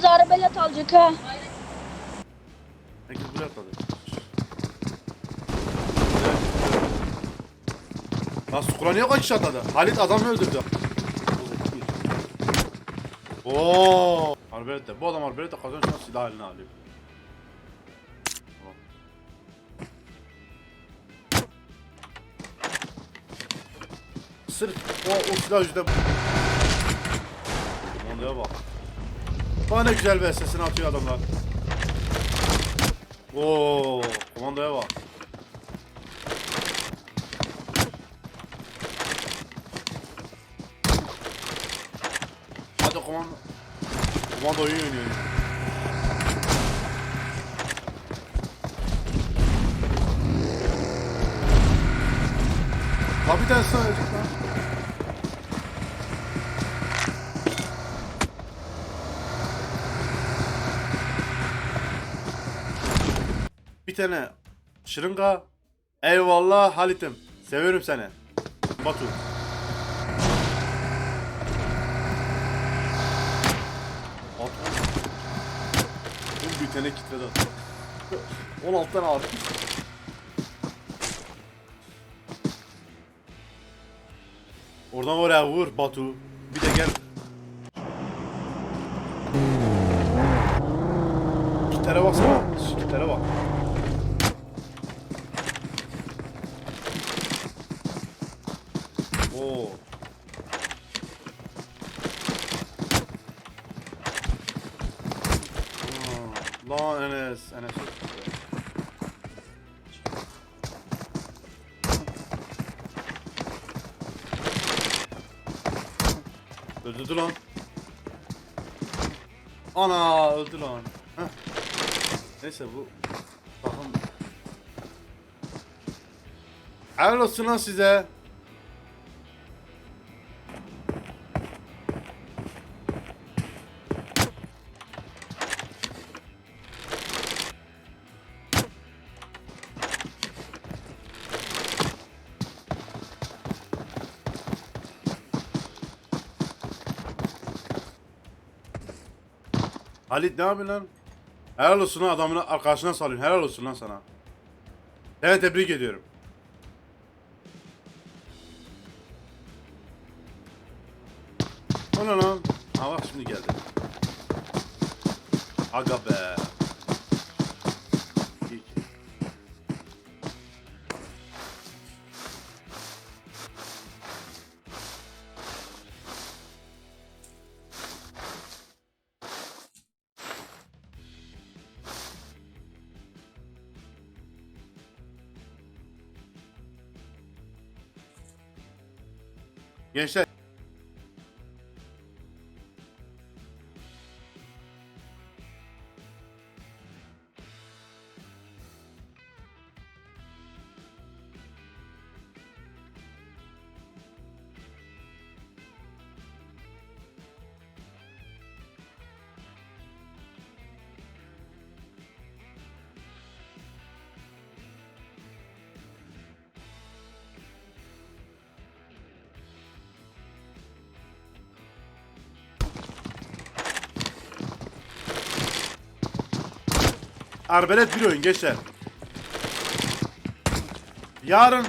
herkes arabayla alacak ha. Herkes buraya atladı. Lan Sukura niye kaç kişi atladı? Halit adamı öldürdü. Oo. Arbelet Bu adam Arbelet de kazanıyor şu an silah eline alıyor. Sırf o, o silah yüzünden... Komandaya bak. Bana ne güzel bir sesini atıyor adamlar. Oo, komandaya bak. Hadi komando. Komando oyun oynuyor. Abi bir tane sana ölecek lan. Bir tane şırınga. Eyvallah Halit'im. Seviyorum seni. Batu. At. Oğlum bir tane kitledi at. 16 tane at. Oradan oraya vur Batu. Bir de gel. Kitlere baksana. Oo. Aa, Lan Enes, Enes. Öldürdü lan. Ana öldü lan. Heh. Neyse bu takım. Helal olsun lan size. Halit ne yapıyorsun lan? Helal olsun lan adamın arkadaşına salıyorsun. Helal olsun lan sana. Evet tebrik ediyorum. O ne lan? Ha bak şimdi geldi. Aga be. Gençler Arbelet bir oyun gençler. Yarın